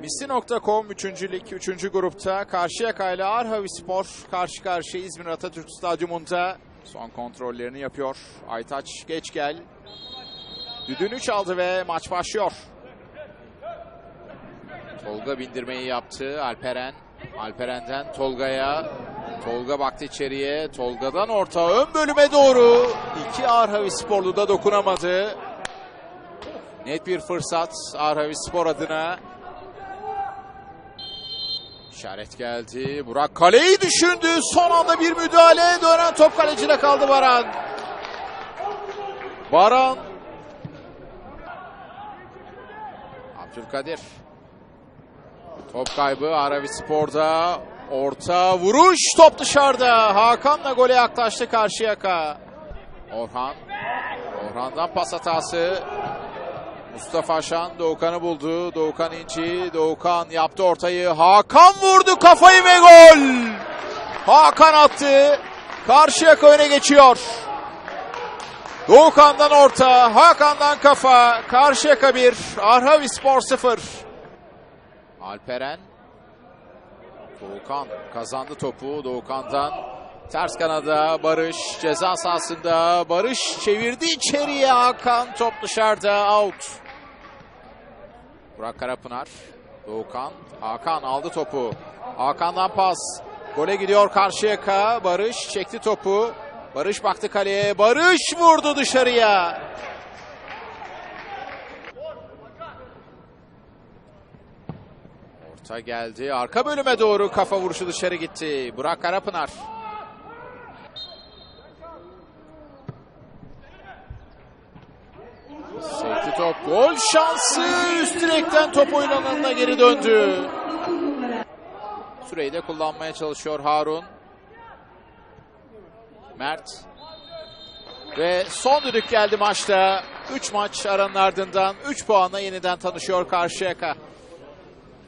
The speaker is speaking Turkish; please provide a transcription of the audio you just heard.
Misli.com 3. Lig 3. grupta Karşıyaka ile Arhavispor karşı karşıya İzmir Atatürk Stadyumunda son kontrollerini yapıyor. Aytaç geç gel. Düdüğünü çaldı ve maç başlıyor. Tolga bindirmeyi yaptı. Alperen. Alperen'den Tolga'ya. Tolga baktı içeriye. Tolga'dan orta ön bölüme doğru. İki Arhavisporlu da dokunamadı. Net bir fırsat Arhavispor adına. İşaret geldi. Burak kaleyi düşündü. Son anda bir müdahale. Dönen top kalecide kaldı Baran. Baran. Abdülkadir. Top kaybı Aravispor'da. Orta vuruş. Top dışarıda. Hakan'la gole yaklaştı Karşıyaka. Orhan. Orhan'dan pas hatası. Mustafa Şan Doğukan'ı buldu. Doğukan İnci. Doğukan yaptı ortayı. Hakan vurdu kafayı ve gol. Hakan attı. Karşıyaka öne geçiyor. Doğukan'dan orta. Hakan'dan kafa. Karşıyaka 1. Arhavispor 0. Alperen. Doğukan kazandı topu. Doğukan'dan ters kanada Barış ceza sahasında. Barış çevirdi içeriye. Hakan top dışarıda. Out. Burak Karapınar. Doğukan. Hakan aldı topu. Hakan'dan pas. Gole gidiyor Karşıyaka. Barış çekti topu. Barış baktı kaleye. Barış vurdu dışarıya. Orta geldi. Arka bölüme doğru kafa vuruşu dışarı gitti. Burak Karapınar. Top. Gol şansı. Üst direkten top oyun geri döndü. Süreyi de kullanmaya çalışıyor Harun. Mert. Ve son düdük geldi maçta. 3 maç aranın ardından 3 puanla yeniden tanışıyor Karşıyaka.